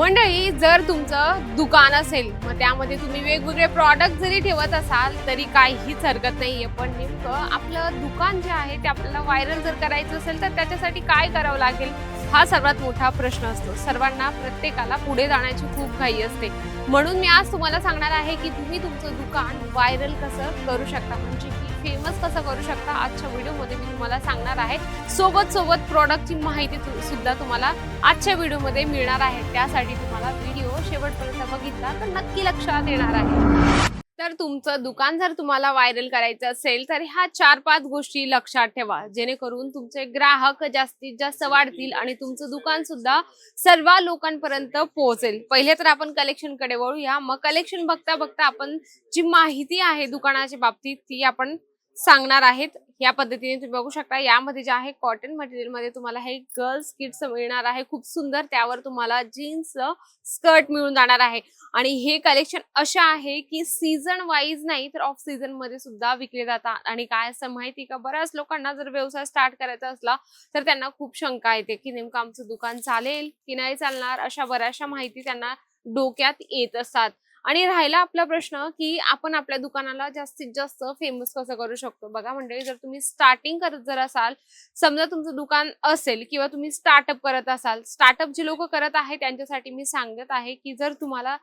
मंडळी जर तुमचं दुकान असेल मग त्यामध्ये तुम्ही वेगवेगळे प्रॉडक्ट जरी ठेवत असाल तरी काहीच हरकत नाहीये. पण नेमकं आपलं दुकान जे आहे ते आपल्याला व्हायरल जर करायचं असेल तर त्याच्यासाठी काय करावं लागेल? हा सर्वात मोठा प्रश्न असतो. सर्वांना प्रत्येकाला पुढे जाण्याची खूप घाई असते. म्हणून मी आज तुम्हाला सांगणार आहे की तुम्ही तुमचं दुकान व्हायरल कसं करू शकता म्हणजे फेमस कसं करू शकता आजच्या व्हिडिओमध्ये मी तुम्हाला सांगणार आहे. सोबत सोबत प्रॉडक्टची माहिती सुद्धा तुम्हाला आजच्या व्हिडिओमध्ये मिळणार आहे. त्यासाठी तुम्हाला व्हिडिओ शेवटपर्यंत बघितला तर नक्की लक्षात येणार आहे. तर तुमचं दुकान जर तुम्हाला व्हायरल करायचं असेल तर ह्या चार पाच गोष्टी लक्षात ठेवा. जेणेकरून तुमचे ग्राहक जास्तीत जास्त वाढतील आणि तुमचं दुकान सुद्धा सर्व लोकांपर्यंत पोहोचेल. पहिले तर आपण कलेक्शनकडे वळूया. मग कलेक्शन बघता बघता आपण जी माहिती आहे दुकानाच्या बाबतीत ती आपण सांगणार आहेत. या पद्धतीने तुम्ही बघू शकता. यामध्ये जे आहे कॉटन मटेरियलमध्ये तुम्हाला हे गर्ल्स किट्स मिळणार आहे. खूप सुंदर त्यावर तुम्हाला जीन्स स्कर्ट मिळून जाणार आहे. आणि हे कलेक्शन अशा आहे की सीझन वाईज नाही तर ऑफ सीझनमध्ये सुद्धा विकले जातात. आणि काय असं माहिती का? बऱ्याच लोकांना जर व्यवसाय स्टार्ट करायचा असला तर त्यांना खूप शंका येते की नेमकं आमचं दुकान चालेल की नाही चालणार? अशा बऱ्याचशा माहिती त्यांना डोक्यात येत असतात. आणि राहिला आपला प्रश्न की आपण आपल्या दुकानाला जास्तीत जास्त फेमस कसं करू शकतो? बघा मंडळी जर तुम्ही स्टार्टिंग करत जर असाल समजा तुमचं दुकान असेल किंवा तुम्ही स्टार्टअप करत असाल स्टार्टअप जे लोक करत आहे त्यांच्यासाठी मी सांगत आहे की जर तुम्हाला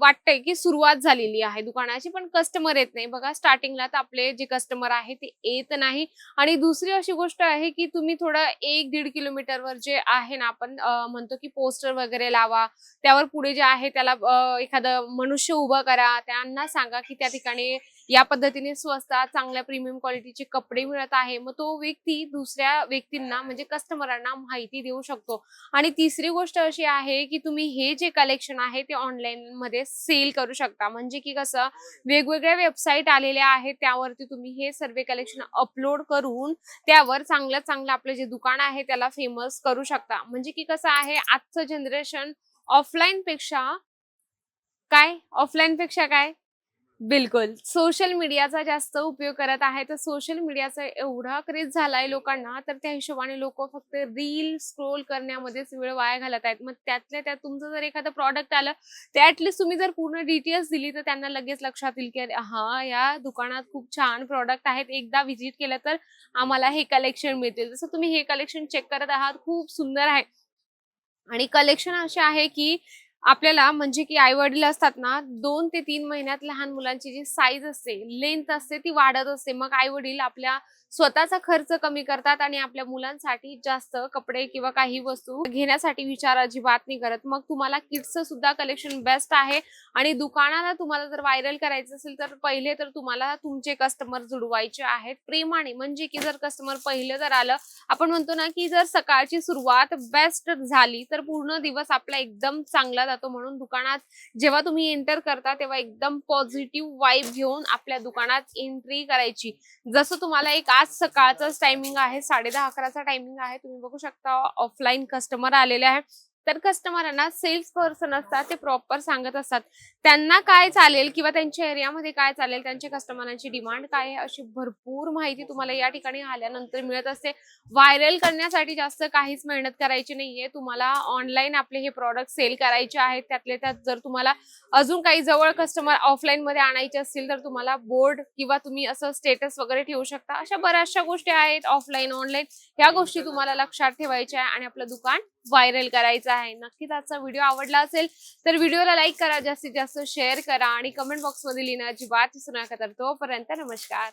वाटतंय की सुरुवात झालेली आहे दुकानाची पण कस्टमर येत नाही. बघा स्टार्टिंगला तर आपले जे कस्टमर आहे ते येत नाही. आणि दुसरी अशी गोष्ट आहे की तुम्ही थोडं एक दीड किलोमीटरवर जे आहे ना आपण म्हणतो की पोस्टर वगैरे लावा. त्यावर पुढे जे आहे त्याला एखादं मनुष्य उभं करा. त्यांना सांगा की त्या ठिकाणी या पद्धतीने स्वस्तात चांगल्या प्रीमियम क्वालिटीचे कपडे मिळत आहे. मग तो व्यक्ती दुसऱ्या व्यक्तींना म्हणजे कस्टमरांना माहिती देऊ शकतो. आणि तिसरी गोष्ट अशी आहे की तुम्ही हे जे कलेक्शन आहे ते ऑनलाईन मध्ये सेल करू शकता. म्हणजे की कसं वेगवेगळ्या वेबसाईट आलेल्या आहेत त्यावरती तुम्ही हे सर्व कलेक्शन अपलोड करून त्यावर चांगलं चांगलं आपलं जे दुकान आहे त्याला फेमस करू शकता. म्हणजे की कसं आहे आजचं जनरेशन ऑफलाईन पेक्षा काय? ऑफलाईन पेक्षा काय? बिलकुल. सोशल मीडियाचा जास्त उपयोग करत आहे. तर सोशल मीडियाचा एवढा क्रेज झालाय लोकांना तर त्या हिशोबाने लोक फक्त रील स्क्रोल करण्यामध्येच वेळ वाया घालत आहेत. मग त्यातल्या त्यात तुमचं जर एखादं प्रॉडक्ट आलं ते ऍटलिस्ट तुम्ही जर पूर्ण डिटेल्स दिली तर त्यांना लगेच लक्षात येईल की हा या दुकानात खूप छान प्रॉडक्ट आहेत. एकदा व्हिजिट केलं तर आम्हाला हे कलेक्शन मिळतील. जसं तुम्ही हे कलेक्शन चेक करत आहात खूप सुंदर आहे. आणि कलेक्शन असे आहे की आपल्याला म्हणजे की आई वडील असतात ना दोन ते तीन महिन्यात लहान मुलांची जी साईज असते लेंथ असते ती वाढत असते. मग आई वडील आपल्या स्वतःचा खर्च कमी करतात आणि आपल्या मुलांसाठी जास्त कपडे किंवा काही वस्तू घेण्यासाठी विचार अजिबात नाही करत. मग तुम्हाला किड्सचं सुद्धा कलेक्शन बेस्ट आहे आणि दुकानाला तुम्हाला जर व्हायरल करायचं असेल तर पहिले तर तुम्हाला तुमचे कस्टमर जुडवायचे आहेत. प्रेमाने म्हणजे की जर कस्टमर पहिलं जर आलं आपण म्हणतो ना की जर सकाळची सुरुवात बेस्ट झाली तर पूर्ण दिवस आपला एकदम चांगला जातो म्हणून दुकानात जेव्हा तुम्ही एंटर करता तेव्हा एकदम पॉझिटिव्ह वाईब घेऊन आपल्या दुकानात एंट्री करायची. जसं तुम्हाला एक आज सकाळचाच टायमिंग आहे साडे दहा अकराचा टायमिंग आहे तुम्ही बघू शकता ऑफलाईन कस्टमर आलेले आहे तर कस्टमरांना सेल्स पर्सन असतात ते प्रॉपर सांगत असतात. त्यांना काय चालेल किंवा त्यांच्या एरियामध्ये काय चालेल त्यांच्या कस्टमरांची डिमांड काय आहे अशी भरपूर माहिती तुम्हाला या ठिकाणी आल्यानंतर मिळत असते. व्हायरल करण्यासाठी जास्त काहीच मेहनत करायची नाहीये. तुम्हाला ऑनलाईन आपले हे प्रॉडक्ट सेल करायचे आहेत त्यातले त्यात जर तुम्हाला अजून काही जवळ कस्टमर ऑफलाईन मध्ये आणायचे असतील तर तुम्हाला बोर्ड किंवा तुम्ही असं स्टेटस वगैरे ठेवू शकता. अशा बऱ्याचशा गोष्टी आहेत ऑफलाईन ऑनलाईन ह्या गोष्टी तुम्हाला लक्षात ठेवायच्या आहे आणि आपलं दुकान व्हायरल करायचा आहे. नक्कीच आजचा व्हिडिओ आवडला असेल तर व्हिडिओला लाईक करा जास्तीत जास्त शेअर करा आणि कमेंट बॉक्समध्ये लिहिणं अजिबात विसरू नका. तर तोपर्यंत नमस्कार.